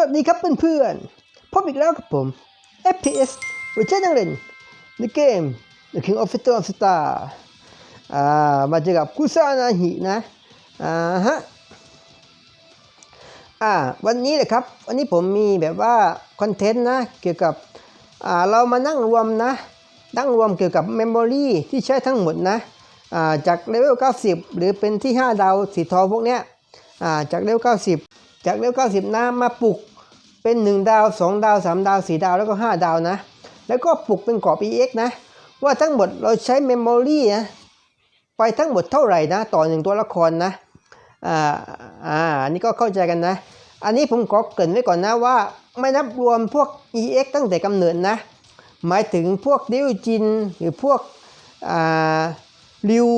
วัสดีครับเพื่อนๆ พบอีกแล้วกับผม FPS เวอร์ชันยังเล่นในเกม The King of Fighter of Star อ่า มาเจอกับคุซานาฮินะ อ่าฮะ อ่า วันนี้เลยครับ วันนี้ผมมีแบบว่าคอนเทนต์นะ เกี่ยวกับ อ่า เรามานั่งรวมนะ นั่งรวมเกี่ยวกับเมมโมรีที่ใช้ทั้งหมดนะ อ่า จากเลเวล 90 หรือเป็นที่ 5 ดาวสีทองพวกเนี้ย อ่า จากเลเวล 90จากเลเวล90นะมาปลุก เป็น 1 ดาว 2 ดาว 3 ดาว 4 ดาวแล้วก็ 5 ดาวนะ แล้วก็ปลุกเป็นกรอบ EX นะ ว่าทั้งหมดเราใช้เมมโมรีนะไปทั้งหมดเท่าไหร่นะ ต่อหนึ่งตัวละครนะอ่าอ่าอันนี้ก็เข้าใจกันนะ อันนี้ผมขอเกรินไว้ก่อนนะว่า ไม่นับรวมพวก EX ตั้งแต่กำเนิดนะ หมายถึงพวกดิวจินหรือพวกอ่า ริว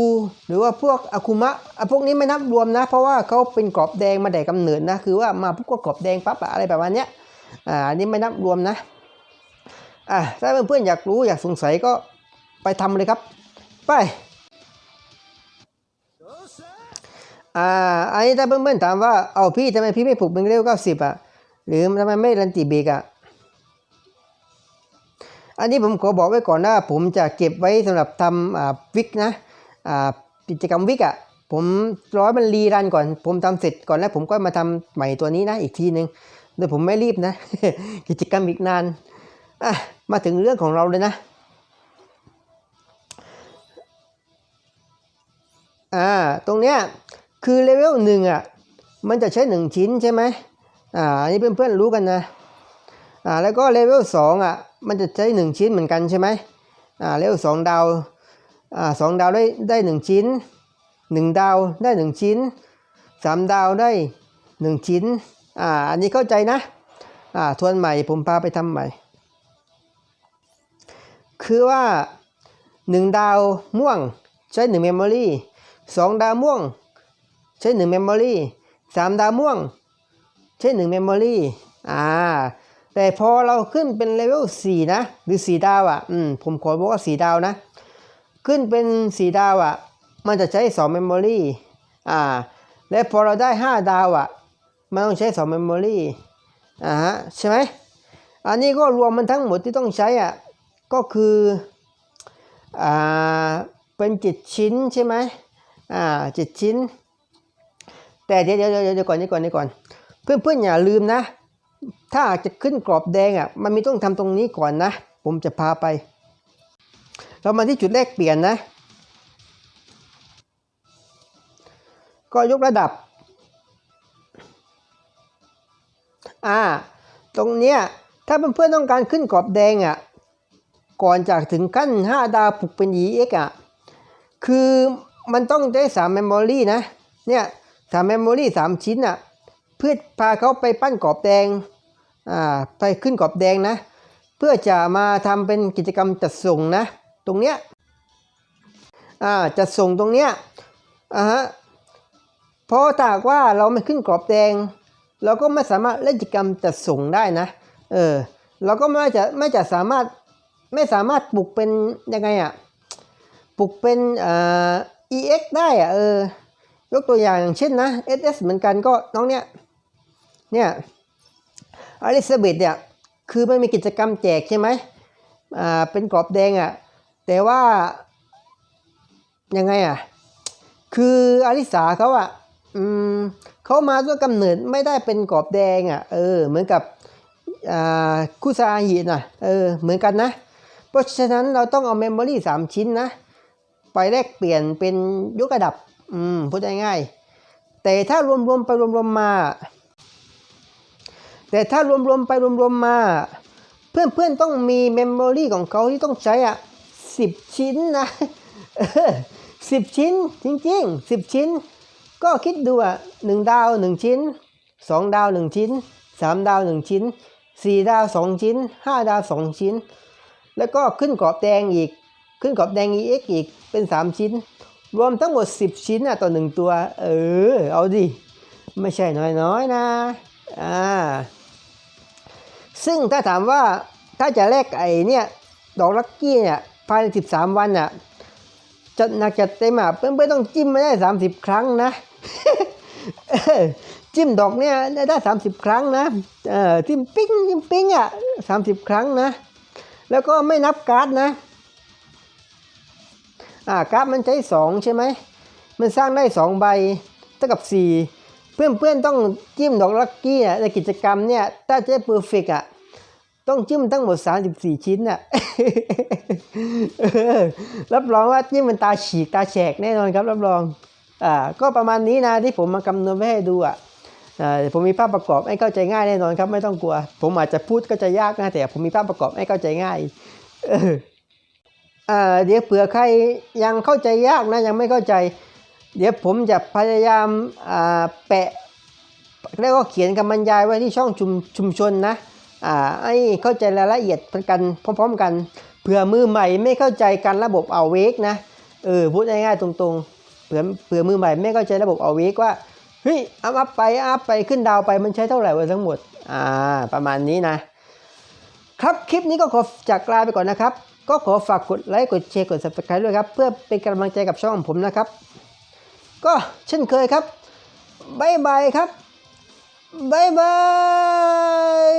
หรือว่าพวกอาคุมะพวกนี้ไม่นับรวมนะ เพราะว่าเขาเป็นกรอบแดงมาแต่กำเนิดนะ คือว่ามาพวกก็กรอบแดงปั๊บอะอะไรแบบนี้อ่าอันนี้ไม่นับรวมนะอะถ้าเพื่อนๆอยากรู้อยากสงสัยก็ไปทำเลยครับ ไปอ่าอันนี้ถ้าเพื่อนๆถามว่าเอาพี่ทำไมพี่ไม่ผูกเป็นเร็วเก้าสิบอะหรือทำไมไม่รันติเบรกอะอันนี้ผมขอบอกไว้ก่อนนะผมจะเก็บไว้สำหรับทำอ่าวิกนะ กิจกรรมวิกอะ่ะผมร้อยมันรีรันก่อน ผมทำเสร็จก่อนแล้วผมก็มาทำใหม่ตัวนี้นะอีกทีหนึ่งโดยผมไม่รีบนะ กิจกรรมอีกนานอะมาถึงเรื่องของเราเลยนะอ่าตรงเนี้ยคือเลเวลหนึ่งอะมันจะใช้หนึ่งชิ้นใช่ไหมอ่าอันนี้เพื่อนๆรู้กันนะอ่าแล้วก็เลเวลสองอะมันจะใช้หนึ่งชิ้นเหมือนกันใช่ไหมอ่าเลเวลสองดาว สองดาวได้ได้หนึ่งชิ้นหนึ่งดาวได้หนึ่งชิ้นสามดาวได้หนึ่งชิ้นอ่าอันนี้เข้าใจนะอ่าทวนใหม่ผมพาไปทำใหม่ คือว่าหนึ่งดาวม่วงใช้หนึ่งเมมโมรีสองดาวม่วงใช้หนึ่งเมมโมรีสามดาวม่วงใช้หนึ่งเมมโมรีอ่าแต่พอเราขึ้นเป็นเลเวล4นะหรือ 4 ดาวอะ่ะอืมผมขอบอกว่า 4 ดาวนะ ขึ้นเป็น4ดาวอะ่ะ มันจะใช้2 memory อ่า และพอเราได้ 5 ดาวอะ่ะ มันต้องใช้2 memory อ่าฮะใช่ไหม อันนี้ก็รวมมันทั้งหมดที่ต้องใช้อะ ก็คือ อ่า เป็น7ชิ้นใช่ไหมอ่า7ชิ้น แต่เดี๋ยวเดี๋ยวเดี๋ยวเดี๋ยวก่อนเดี๋ยวก่อนเดี๋ยวก่อน เพื่อนเพื่อนๆอย่าลืมนะ ถ้าจะขึ้นกรอบแดงอะ มันมีต้องทำตรงนี้ก่อนนะ ผมจะพาไป เรามาที่จุดแรกเปลี่ยนนะ ก็ยกระดับ อ่า ตรงเนี้ย ถ้าเพื่อนๆต้องการขึ้นกรอบแดงอะ ก่อนจากถึงขั้น 5 ดาวปลุกเป็น EX อะ คือมันต้องได้3 memory นะ เนี่ย3 memory 3ชิ้นอะ เพื่อพาเขาไปปั้นกรอบแดง อ่า ไปขึ้นกรอบแดงนะ เพื่อจะมาทำเป็นกิจกรรมจัดส่งนะ ตรงเนี้ยอ่าจัดส่งตรงเนี้ยอ่าฮะเพราะถ้าว่าเราไม่ขึ้นกรอบแดง เราก็ไม่สามารถเล่นกิจกรรมจัดส่งได้นะเออเราก็ไม่จะไม่จะสามารถไม่สามารถปลุกเป็นยังไงอะ่ะปลุกเป็นอ่า EX ได้อะ่ะเออยกตัวอย่างอย่างเช่นนะ SS เหมือนกันก็น้องเนี้ยเนี่ยอลิซาเบธเนี่ยคือมันมีกิจกรรมแจกใช่ไหมอ่าเป็นกรอบแดงอะ่ะ แต่ว่ายังไงอะ คืออลิสาเขาอะ อืมเขามาด้วยกำเนิดไม่ได้เป็นกรอบแดงอะ เออ เหมือนกับอ่าคุซาฮิน่ะ เออ เหมือนกันนะ เพราะฉะนั้นเราต้องเอาเมมโมรี่สามชิ้นนะ ไปแลกเปลี่ยนเป็นยกระดับ อืม พูดง่ายๆ แต่ถ้ารวมๆไปรวมๆมา แต่ถ้ารวมๆไปรวมๆมา เพื่อนๆต้องมีเมมโมรี่ของเขาที่ต้องใช้อะ สิบชิ้นนะสิบชิ้นจริงๆสิบชิ้น ก็คิดดูอะหนึ่งดาวหนึ่งชิ้นสองดาวหนึ่งชิ้นสามดาวหนึ่งชิ้นสี่ดาวสองชิ้นห้าดาวสองชิ้น แล้วก็ขึ้นกรอบแดงอีก ขึ้นกรอบแดง EX อีกเป็นสามชิ้น รวมทั้งหมดสิบชิ้นอะต่อหนึ่งตัว เออ เอาดิ ไม่ใช่น้อยๆนะอ่าซึ่งถ้าถามว่าถ้าจะแลกไอเนี่ยดอกลักกี้เนี่ย ภายใน 13 วันอะจัดหนักจัดเต็มอะเพื่อนๆต้องจิ้มไม่ได้ 30 ครั้งนะจิ้มดอกเนี่ยได้ได้สามสิบครั้งนะเออจิ้มปิ้งจิ้มปิ้งอะสามสิบครั้งนะ แล้วก็ไม่นับการ์ดนะอ่าการ์ดมันใช้สองใช่ไหมมันสร้างได้สองใบเท่ากับสี่เพื่อนๆต้องจิ้มดอกลัคกี้อะในกิจกรรมเนี่ยถ้าจะเพอร์เฟกอะ ต้องจิ้มทั้งหมด 34 ชิ้นน่ะรับรองว่าจิ้มมันตาฉีกตาแฉกแน่นอนครับ รับรองอ่าก็ประมาณนี้นะที่ผมมาคำนวณไว้ให้ดูอะอ่าผมมีภาพประกอบให้เข้าใจง่ายแน่นอนครับไม่ต้องกลัว ผมอาจจะพูดก็จะยากนะแต่ผมมีภาพประกอบให้เข้าใจง่ายเอออ่าเดี๋ยวเผื่อใครยังเข้าใจยากนะยังไม่เข้าใจ เดี๋ยวผมจะพยายามอ่าแปะเรียกว่าเขียนคำบรรยายไว้ที่ช่องชุมชุมชนนะ อ่าให้เข้าใจรายละเอียดกันพร้อมๆกันเผื่อมือใหม่ไม่เข้าใจการระบบเอาเวกนะเออพูดง่ายๆตรงๆเผื่อเผื่อมือใหม่ไม่เข้าใจระบบเอาเวกว่าเฮ้ยอัพอัพไปอัพไปขึ้นดาวไปมันใช้เท่าไหร่วะทั้งหมดอ่าประมาณนี้นะ ครับคลิปนี้ก็ขอจากลาไปก่อนนะครับ ก็ขอฝากกดไลค์กดแชร์กด subscribe ด้วยครับ เพื่อเป็นกำลังใจกับช่องผมนะครับ ก็เช่นเคยครับบายบายครับ บายบาย